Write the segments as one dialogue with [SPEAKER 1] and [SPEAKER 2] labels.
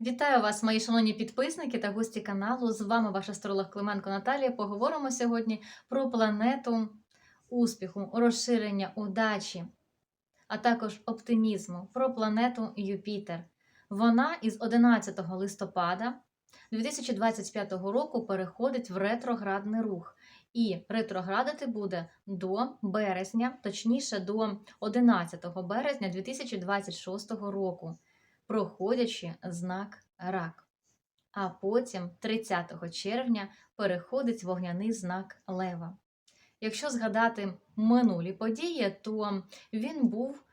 [SPEAKER 1] Вітаю вас, мої шановні підписники та гості каналу. З вами ваш астролог Клименко Наталія. Поговоримо сьогодні про планету успіху, розширення удачі, а також оптимізму, про планету Юпітер. Вона із 11 листопада 2025 року переходить в ретроградний рух. І ретроградити буде до березня, точніше до 11 березня 2026 року проходячи знак рак. А потім, 30 червня, переходить вогняний знак Лева. Якщо згадати минулі події, то він був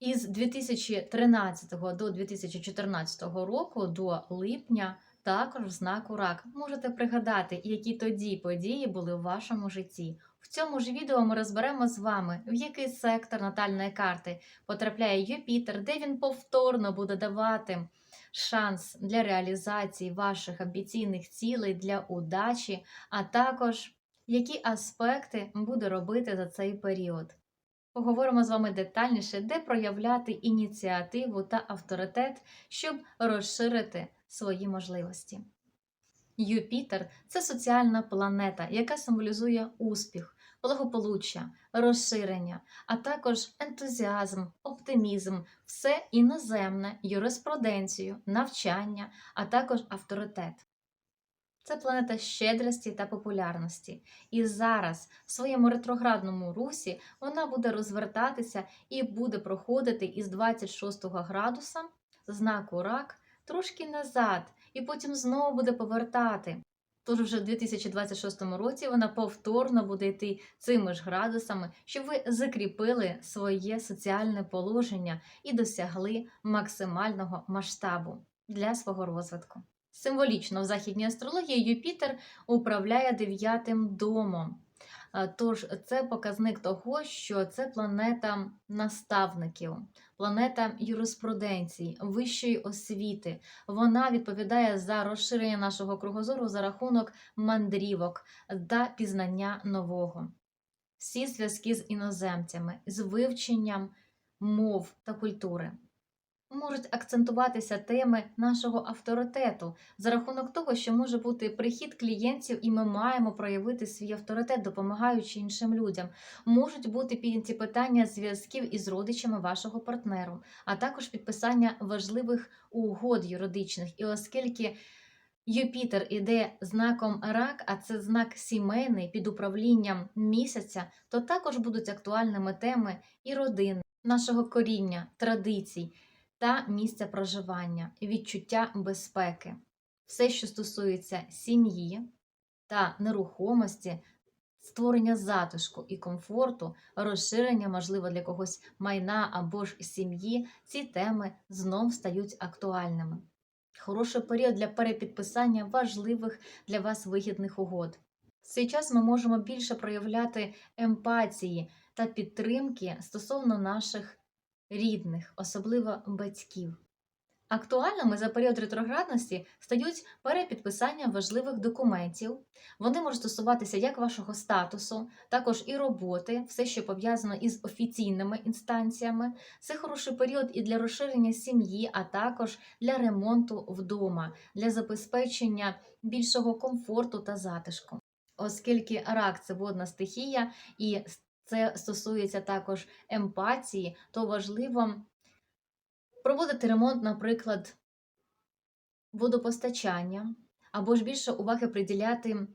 [SPEAKER 1] із 2013 до 2014 року до липня також в знаку рак. Можете пригадати, які тоді події були у вашому житті. В цьому ж відео ми розберемо з вами, в який сектор натальної карти потрапляє Юпітер, де він повторно буде давати шанс для реалізації ваших амбіційних цілей для удачі, а також які аспекти буде робити за цей період. Поговоримо з вами детальніше, де проявляти ініціативу та авторитет, щоб розширити свої можливості. Юпітер це соціальна планета, яка символізує успіх, благополуччя, розширення, а також ентузіазм, оптимізм, все іноземне, юриспруденцію, навчання, а також авторитет. Це планета щедрості та популярності. І зараз в своєму ретроградному русі вона буде розвертатися і буде проходити із 26 градуса знаку рак трошки назад, і потім знову буде повертати. Тож вже в 2026 році вона повторно буде йти цими ж градусами, щоб ви закріпили своє соціальне положення і досягли максимального масштабу для свого розвитку. Символічно в західній астрології Юпітер управляє дев'ятим домом. Е, Тож це показник того, що це планета наставників, планета юриспруденції, вищої освіти. Вона відповідає за розширення нашого кругозору за рахунок мандрівок та пізнання нового. Всі зв'язки з іноземцями, з вивченням мов та культури. Можуть акцентуватися теми нашого авторитету за рахунок того, що може бути прихід клієнтів, і ми маємо проявити свій авторитет, допомагаючи іншим людям. Можуть бути підняті питання зв'язків із родичами вашого партнеру, а також підписання важливих угод юридичних. І оскільки Юпітер іде знаком рак, а це знак сімейний під управлінням місяця, то також будуть актуальними теми і родини, нашого коріння, традицій та місця проживання, відчуття безпеки, все, що стосується сім'ї та нерухомості, створення затишку і комфорту, розширення, можливо, для когось майна або ж сім'ї, ці теми знов стають актуальними. Хороший період для перепідписання важливих для вас вигідних угод. Цей час ми можемо більше проявляти емпатії та підтримки стосовно наших рідних, особливо батьків. Актуальними за період ретроградності стають перепідписання важливих документів. Вони можуть стосуватися як вашого статусу, також і роботи, все, що пов'язано із офіційними інстанціями. Це хороший період і для розширення сім'ї, а також для ремонту вдома, для забезпечення більшого комфорту та затишку. Оскільки рак це водна стихія, і це стосується також емпатії, то важливо проводити ремонт, наприклад, водопостачання, або ж більше уваги приділяти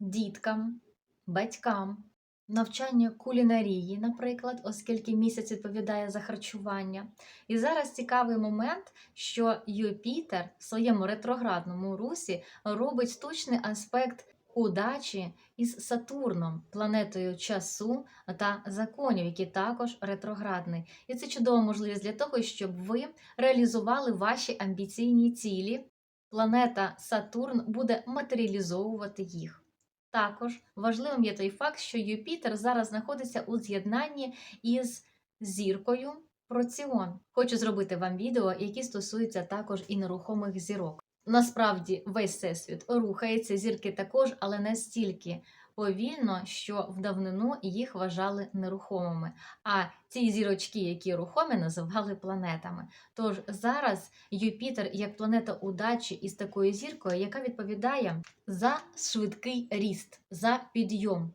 [SPEAKER 1] діткам, батькам, навчання кулінарії, наприклад, оскільки місяць відповідає за харчування. І зараз цікавий момент, що Юпітер в своєму ретроградному русі робить точний аспект удачі із Сатурном, планетою часу та законів, які також ретроградний. І це чудова можливість для того, щоб ви реалізували ваші амбіційні цілі. Планета Сатурн буде матеріалізовувати їх. Також важливим є той факт, що Юпітер зараз знаходиться у з'єднанні із зіркою Проціон. Хочу зробити вам відео, які стосуються також і нерухомих зірок. Насправді весь всесвіт рухається, зірки також, але настільки повільно, що в давнину їх вважали нерухомими. А ці зірочки, які рухомі, називали планетами. Тож зараз Юпітер як планета удачі із такою зіркою, яка відповідає за швидкий ріст, за підйом.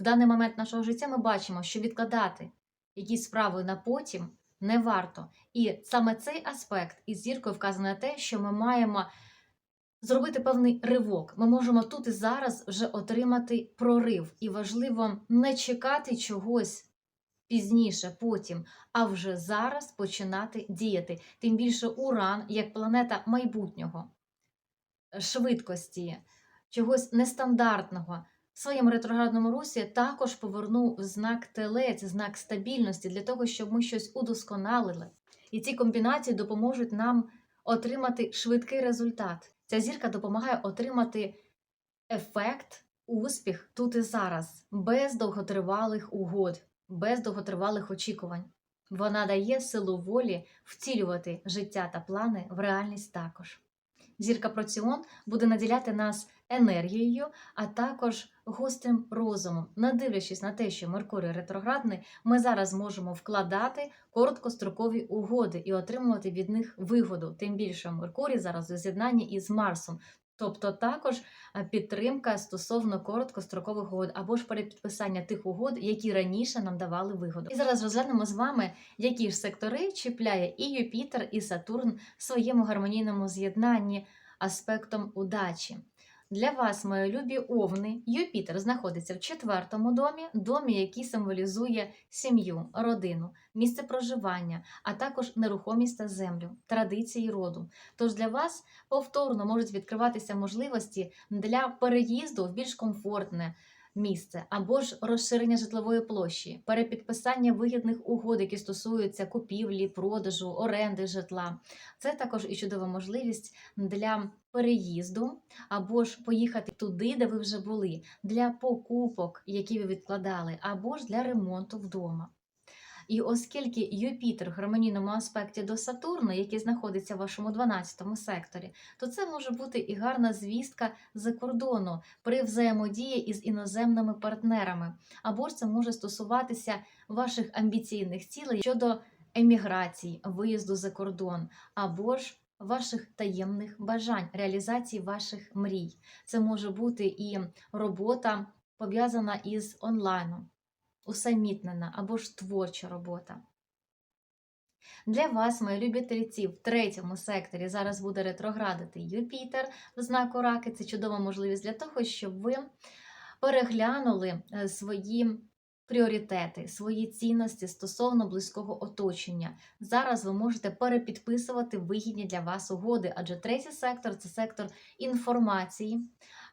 [SPEAKER 1] В даний момент нашого життя ми бачимо, що відкладати якісь справи на потім не варто. І саме цей аспект із зіркою вказує на те, що ми маємо зробити певний ривок. Ми можемо тут і зараз вже отримати прорив. І важливо не чекати чогось пізніше, потім, а вже зараз починати діяти. Тим більше Уран, як планета майбутнього, швидкості, чогось нестандартного. Своєму ретроградному русі також повернув знак телець, знак стабільності для того, щоб ми щось удосконалили. І ці комбінації допоможуть нам отримати швидкий результат. Ця зірка допомагає отримати ефект, успіх тут і зараз, без довготривалих угод, без довготривалих очікувань. Вона дає силу волі втілювати життя та плани в реальність також. Зірка Проціон буде наділяти нас енергією, а також гострим розумом. Не дивлячись на те, що Меркурій ретроградний, ми зараз можемо вкладати короткострокові угоди і отримувати від них вигоду. Тим більше Меркурій зараз у з'єднанні із Марсом. Тобто також е, підтримка стосовно короткострокових угод або ж перепідписання тих угод, які раніше нам давали вигоду. І зараз розглянемо з вами, які ж сектори чіпляє і Юпітер, і Сатурн в своєму гармонійному з'єднанні аспектом удачі. Для вас, мої любі овни, Юпітер знаходиться в четвертому домі, домі, який символізує сім'ю, родину, місце проживання, а також нерухомість та землю, традиції роду. Тож для вас повторно можуть відкриватися можливості для переїзду в більш комфортне місце або ж розширення житлової площі, перепідписання вигідних угод, які стосуються купівлі, продажу, оренди житла. Це також і чудова можливість для переїзду або ж поїхати туди, де ви вже були, для покупок, які ви відкладали, або ж для ремонту вдома. І оскільки Юпітер в гармонійному аспекті до Сатурну, який знаходиться в вашому 12 секторі, то це може бути і гарна звістка за кордону при взаємодії із іноземними партнерами, або ж це може стосуватися ваших амбіційних цілей щодо еміграції, виїзду за кордон, або ж ваших таємних бажань, реалізації ваших мрій. Це може бути і робота пов'язана із онлайном усамітнена або ж творча робота. Для вас, мої любі тельці, в третьому секторі зараз буде ретроградити Юпітер в знаку раки. Це чудова можливість для того, щоб ви переглянули е, свої пріоритети, свої цінності стосовно близького оточення. Зараз ви можете перепідписувати вигідні для вас угоди, адже третій сектор це сектор інформації,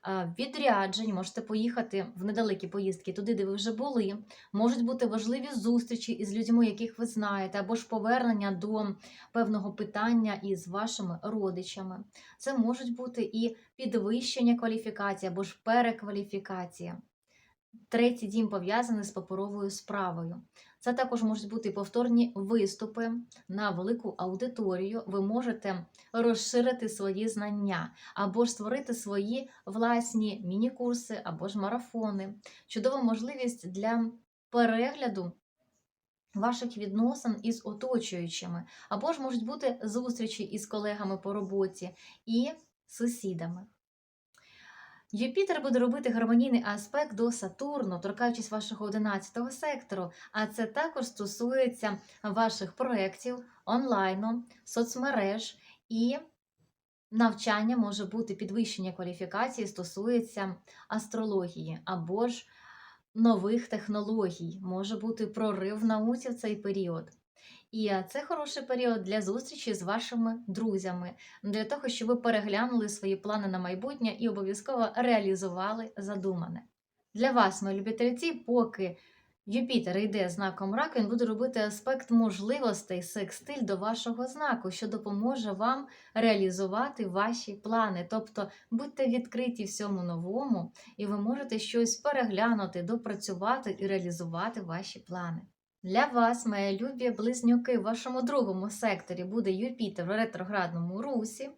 [SPEAKER 1] е, відряджень. Можете поїхати в недалекі поїздки туди, де ви вже були. Можуть бути важливі зустрічі із людьми, яких ви знаєте, або ж повернення до певного питання із вашими родичами. Це можуть бути і підвищення кваліфікації або ж перекваліфікація. Третій дім пов'язаний з паперовою справою. Це також можуть бути повторні виступи на велику аудиторію. Ви можете розширити свої знання, або ж створити свої власні міні-курси, або ж марафони. Чудова можливість для перегляду ваших відносин із оточуючими, або ж можуть бути зустрічі із колегами по роботі і сусідами. Юпітер буде робити гармонійний аспект до Сатурну, торкаючись вашого 11 сектору, а це також стосується ваших проєктів, онлайну, соцмереж і навчання може бути підвищення кваліфікації, стосується астрології або ж нових технологій, може бути прорив в науці в цей період. І це хороший період для зустрічі з вашими друзями, для того, щоб ви переглянули свої плани на майбутнє і обов'язково реалізували задумане. Для вас, мої любительці, поки Юпітер йде знаком рак, він буде робити аспект можливостей, секстиль до вашого знаку, що допоможе вам реалізувати ваші плани. Тобто будьте відкриті всьому новому, і ви можете щось переглянути, допрацювати і реалізувати ваші плани. Для вас, мої любі близнюки, в вашому другому секторі буде Юпітер в ретроградному русі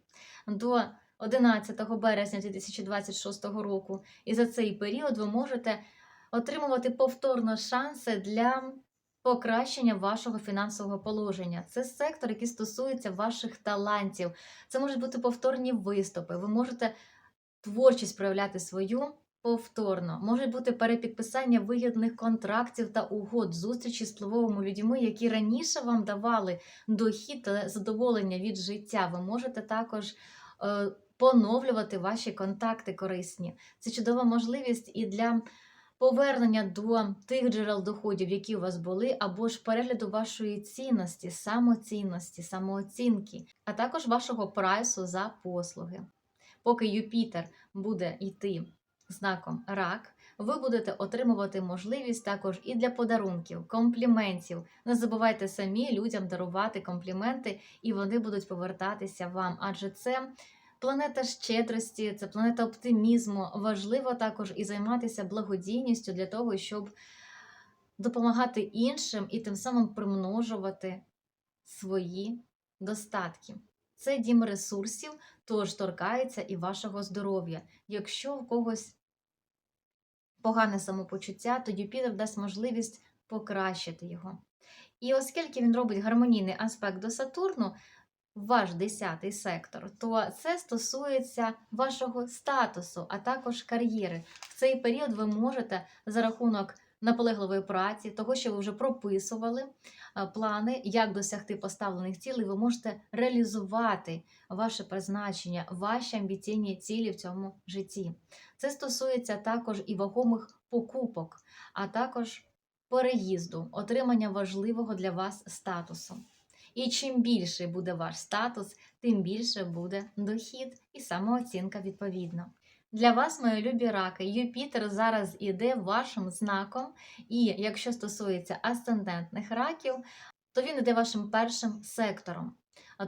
[SPEAKER 1] до 11 березня 2026 року. І за цей період ви можете отримувати повторно шанси для покращення вашого фінансового положення. Це сектор, який стосується ваших талантів. Це можуть бути повторні виступи. Ви можете творчість проявляти свою повторно. Може бути перепідписання вигідних контрактів та угод, зустрічі з впливовими людьми, які раніше вам давали дохід та задоволення від життя. Ви можете також е, поновлювати ваші контакти корисні. Це чудова можливість і для повернення до тих джерел доходів, які у вас були, або ж перегляду вашої цінності, самоцінності, самооцінки, а також вашого прайсу за послуги. Поки Юпітер буде йти знаком рак, ви будете отримувати можливість також і для подарунків, компліментів. Не забувайте самі людям дарувати компліменти, і вони будуть повертатися вам, адже це планета щедрості, це планета оптимізму. Важливо також і займатися благодійністю для того, щоб допомагати іншим і тим самим примножувати свої достатки. Це дім ресурсів, тож торкається і вашого здоров'я. Якщо в когось погане самопочуття, тоді пітер дасть можливість покращити його. І оскільки він робить гармонійний аспект до Сатурну, ваш 10 сектор, то це стосується вашого статусу, а також кар'єри. В цей період ви можете за рахунок наполегливої праці, того, що ви вже прописували е, плани, як досягти поставлених цілей, ви можете реалізувати ваше призначення, ваші амбіційні цілі в цьому житті. Це стосується також і вагомих покупок, а також переїзду, отримання важливого для вас статусу. І чим більший буде ваш статус, тим більше буде дохід і самооцінка відповідно. Для вас, мої любі раки, Юпітер зараз іде вашим знаком, і якщо стосується асцендентних раків, то він іде вашим першим сектором.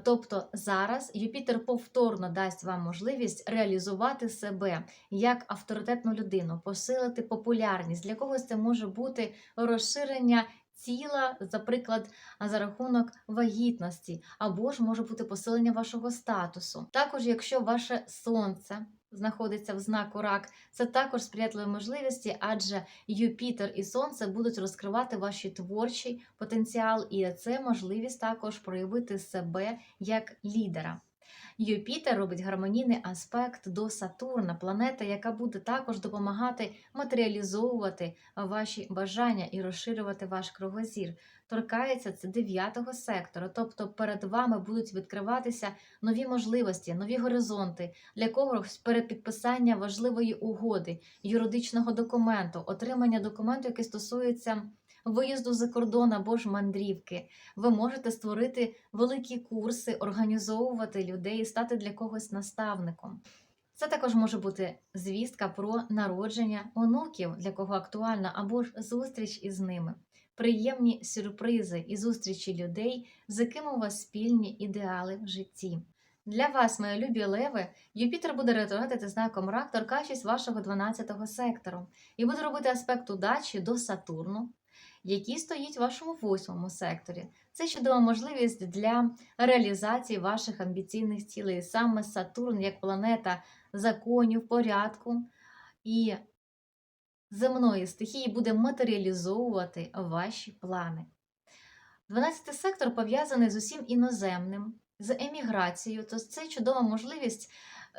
[SPEAKER 1] Тобто зараз Юпітер повторно дасть вам можливість реалізувати себе як авторитетну людину, посилити популярність. Для когось це може бути розширення тіла, наприклад, за рахунок вагітності, або ж може бути посилення вашого статусу. Також, якщо ваше сонце знаходиться в знаку рак, це також сприятливі можливості, адже Юпітер і Сонце будуть розкривати ваші творчий потенціал, і це можливість також проявити себе як лідера. Юпітер робить гармонійний аспект до Сатурна, планета, яка буде також допомагати матеріалізовувати ваші бажання і розширювати ваш кругозір. Торкається це дев'ятого сектора, тобто перед вами будуть відкриватися нові можливості, нові горизонти для когось перепідписання важливої угоди, юридичного документу, отримання документу, який стосується виїзду за кордон або ж мандрівки. Ви можете створити великі курси, організовувати людей, стати для когось наставником. Це також може бути звістка про народження онуків, для кого актуальна, або ж зустріч із ними, приємні сюрпризи і зустрічі людей, з якими у вас спільні ідеали в житті. Для вас, мої любі леви, Юпітер буде ретроградити знаком рак, торкаючись вашого 12-го сектору, і буде робити аспект удачі до Сатурну, який стоїть в вашому восьмому секторі. Це чудова можливість для реалізації ваших амбіційних цілей. Саме Сатурн, як планета законів, порядку і земної стихії, буде матеріалізовувати ваші плани. 12 сектор пов'язаний з усім іноземним, з еміграцією, то це чудова можливість.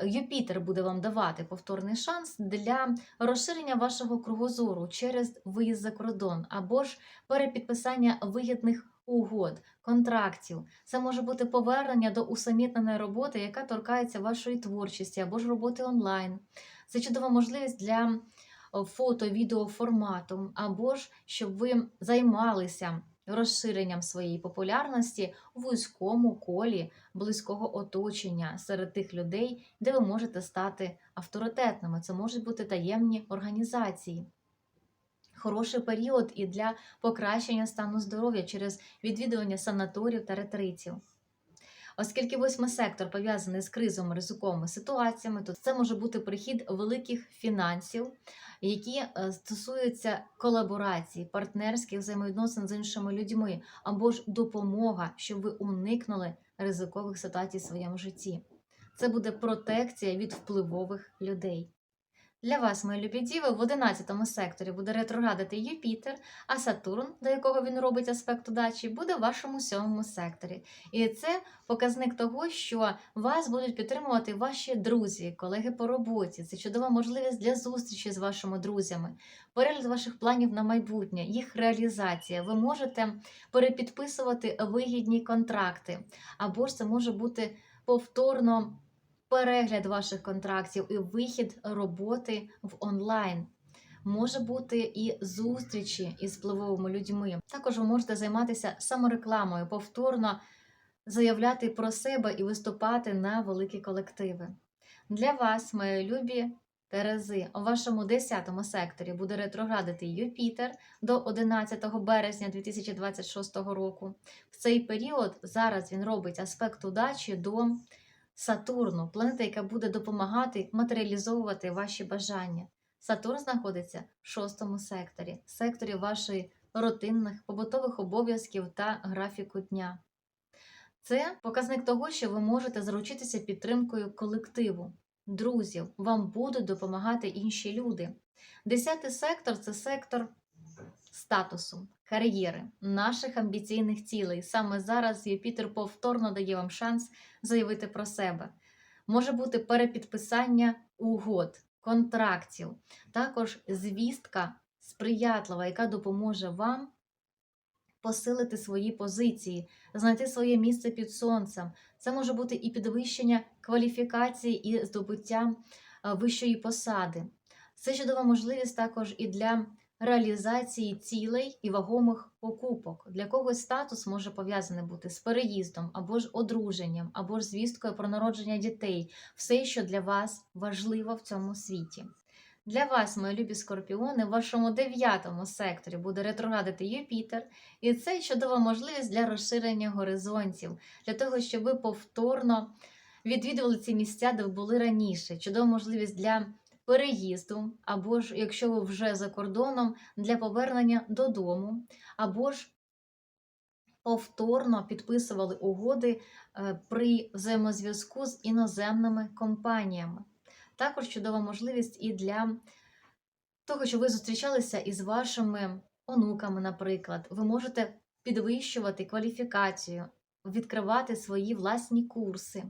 [SPEAKER 1] Юпітер буде вам давати повторний шанс для розширення вашого кругозору через виїзд за кордон або ж перепідписання вигідних угод, контрактів. Це може бути повернення до усамітненої роботи, яка торкається вашої творчості або ж роботи онлайн. Це чудова можливість для фото, відео формату, або ж щоб ви займалися розширенням своєї популярності у вузькому колі близького оточення серед тих людей, де ви можете стати авторитетними. Це можуть бути таємні організації. Хороший період і для покращення стану здоров'я через відвідування санаторів та ретритів. Оскільки восьмий сектор пов'язаний з кризовими ризиковими ситуаціями, то це може бути прихід великих фінансів, які е, стосуються колаборації, партнерських взаємовідносин з іншими людьми, або ж допомога, щоб ви уникнули ризикових ситуацій в своєму житті. Це буде протекція від впливових людей. Для вас, мої любі діви, в 11 секторі буде ретроградити Юпітер, а Сатурн, до якого він робить аспект удачі, буде в вашому сьомому секторі. І це показник того, що вас будуть підтримувати ваші друзі, колеги по роботі. Це чудова можливість для зустрічі з вашими друзями, перегляд ваших планів на майбутнє, їх реалізація. Ви можете перепідписувати вигідні контракти, або ж це може бути повторно перегляд ваших контрактів і вихід роботи в онлайн. Може бути і зустрічі із впливовими людьми. Також ви можете займатися саморекламою, повторно заявляти про себе і виступати на великі колективи. Для вас, мої любі Терези, у вашому 10 секторі буде ретроградити Юпітер до 11 березня 2026 року. В цей період зараз він робить аспект удачі до Сатурну, планета, яка буде допомагати матеріалізовувати ваші бажання. Сатурн знаходиться в шостому секторі, секторі вашої рутинних побутових обов'язків та графіку дня. Це показник того, що ви можете заручитися підтримкою колективу, друзів, вам будуть допомагати інші люди. Десятий сектор це сектор статусу, кар'єри, наших амбіційних цілей. Саме зараз Юпітер повторно дає вам шанс заявити про себе. Може бути перепідписання угод, контрактів, також звістка сприятлива, яка допоможе вам посилити свої позиції, знайти своє місце під сонцем. Це може бути і підвищення кваліфікації і здобуття е, вищої посади. Це чудова можливість також і для реалізації цілей і вагомих покупок. Для когось статус може пов'язаний бути з переїздом, або ж одруженням, або ж звісткою про народження дітей, все, що для вас важливо в цьому світі. Для вас, мої любі скорпіони, в вашому дев'ятому секторі буде ретроградити Юпітер, і це чудова можливість для розширення горизонтів, для того, щоб ви повторно відвідували ці місця, де ви були раніше. Чудова можливість для переїзду, або ж, якщо ви вже за кордоном, для повернення додому, або ж повторно підписували угоди е, при взаємозв'язку з іноземними компаніями. Також чудова можливість і для того, що ви зустрічалися із вашими онуками, наприклад, ви можете підвищувати кваліфікацію, відкривати свої власні курси.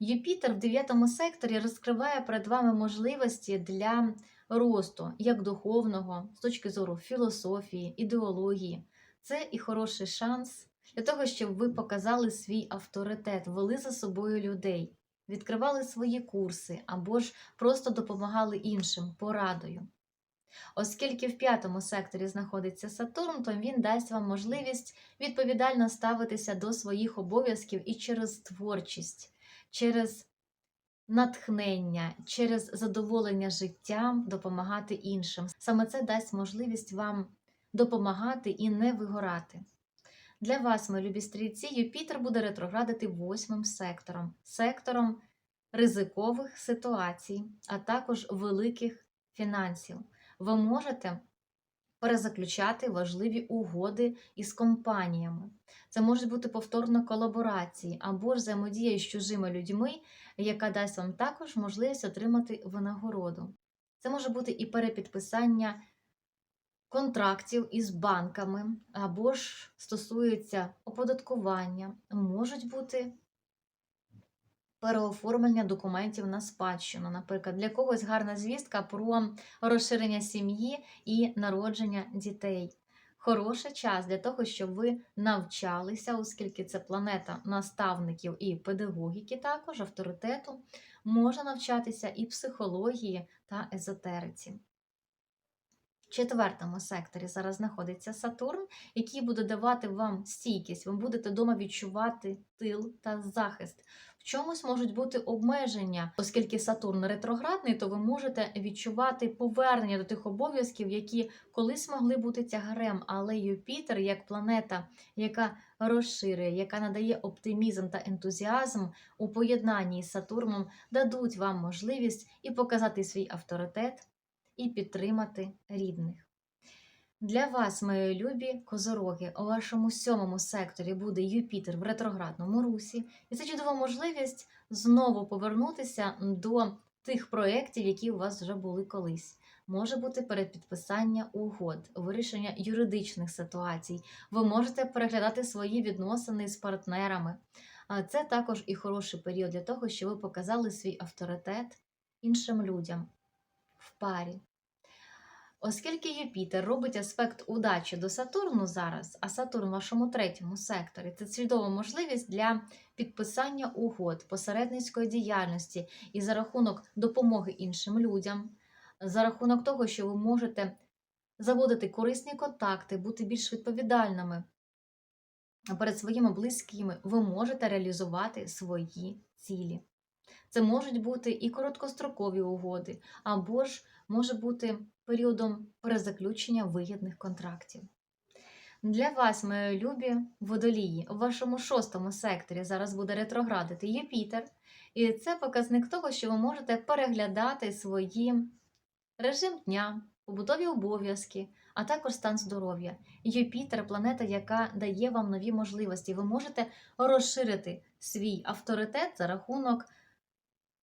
[SPEAKER 1] Юпітер в 9 секторі розкриває перед вами можливості для росту як духовного, з точки зору філософії, ідеології. Це і хороший шанс для того, щоб ви показали свій авторитет, вели за собою людей, відкривали свої курси або ж просто допомагали іншим порадою. Оскільки в п'ятому секторі знаходиться Сатурн, то він дасть вам можливість відповідально ставитися до своїх обов'язків і через творчість через натхнення, через задоволення життям допомагати іншим. Саме це дасть можливість вам допомагати і не вигорати. Для вас, мої любі стрільці, Юпітер буде ретроградити восьмим сектором, сектором ризикових ситуацій, а також великих фінансів. Ви можете перезаключати важливі угоди із компаніями. Це можуть бути повторно колаборації або ж взаємодія з чужими людьми, яка дасть вам також можливість отримати винагороду. Це може бути і перепідписання контрактів із банками, або ж стосується оподаткування, можуть бути переоформлення документів на спадщину. Наприклад, для когось гарна звістка про розширення сім'ї і народження дітей. Хороший час для того, щоб ви навчалися, оскільки це планета наставників і педагогіки, також авторитету, може навчатися і психології та езотериці. В четвертому секторі зараз знаходиться Сатурн, який буде давати вам стійкість, ви будете вдома відчувати тил та захист. В чомусь можуть бути обмеження, оскільки Сатурн ретроградний, то ви можете відчувати повернення до тих обов'язків, які колись могли бути тягарем. Але Юпітер, як планета, яка розширює, яка надає оптимізм та ентузіазм у поєднанні з Сатурном, дадуть вам можливість і показати свій авторитет і підтримати рідних. Для вас, мої любі козороги, у вашому сьомому секторі буде Юпітер в ретроградному русі, і це чудова можливість знову повернутися до тих проєктів, які у вас вже були колись. Може бути передпідписання угод, вирішення юридичних ситуацій. Ви можете переглядати свої відносини з партнерами. А Це також і хороший період для того, щоб ви показали свій авторитет іншим людям в парі. Оскільки Юпітер робить аспект удачі до Сатурну зараз, а Сатурн в вашому третьому секторі, це чудова можливість для підписання угод, посередницької діяльності і за рахунок допомоги іншим людям, за рахунок того, що ви можете заводити корисні контакти, бути більш відповідальними перед своїми близькими, ви можете реалізувати свої цілі. Це можуть бути і короткострокові угоди, або ж може бути періодом перезаключення вигідних контрактів. Для вас, мої любі водолії, у вашому шостому секторі зараз буде ретроградити Юпітер, і це показник того, що ви можете переглядати свої режим дня, побутові обов'язки, а також стан здоров'я. Юпітер планета, яка дає вам нові можливості. Ви можете розширити свій авторитет за рахунок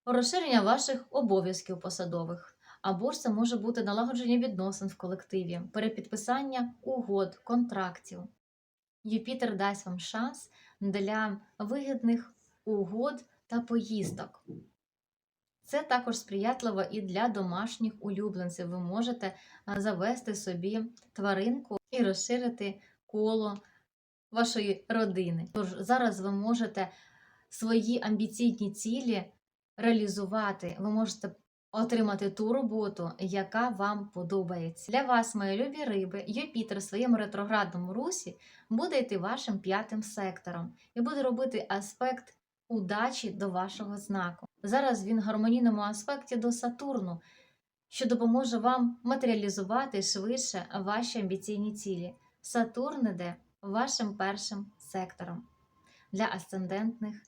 [SPEAKER 1] розширення ваших обов'язків посадових. Або ж це може бути налагодження відносин в колективі, перепідписання угод, контрактів. Юпітер дасть вам шанс для вигідних угод та поїздок. Це також сприятливо і для домашніх улюбленців. Ви можете завести собі тваринку і розширити коло вашої родини. Тож зараз ви можете свої амбіційні цілі реалізувати. Ви можете отримати ту роботу, яка вам подобається. Для вас, мої любі риби, Юпітер в своєму ретроградному русі буде йти вашим п'ятим сектором і буде робити аспект удачі до вашого знаку. Зараз він в гармонійному аспекті до Сатурну, що допоможе вам матеріалізувати швидше ваші амбіційні цілі. Сатурн іде вашим першим сектором для асцендентних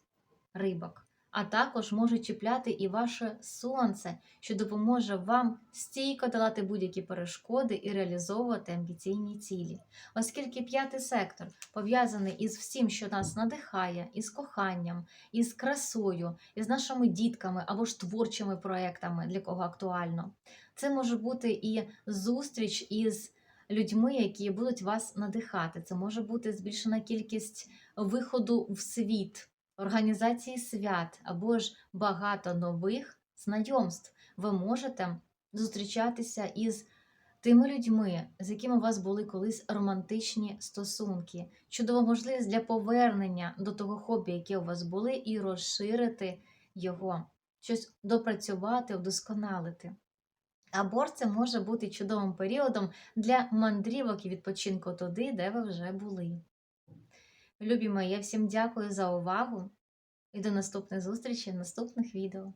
[SPEAKER 1] рибок а також може чіпляти і ваше сонце, що допоможе вам стійко долати будь-які перешкоди і реалізовувати амбіційні цілі. Оскільки п'ятий сектор пов'язаний із всім, що нас надихає, із коханням, із красою, із нашими дітками або ж творчими проектами, для кого актуально, це може бути і зустріч із. Людьми, які будуть вас надихати, це може бути збільшена кількість виходу в світ, організації свят або ж багато нових знайомств. Ви можете зустрічатися із тими людьми, з якими у вас були колись романтичні стосунки. Чудова можливість для повернення до того хобі, яке у вас були, і розширити його, щось допрацювати, вдосконалити. Або це може бути чудовим періодом для мандрівок і відпочинку туди, де ви вже були. Любі мої, я всім дякую за увагу і до наступних зустрічей в наступних відео.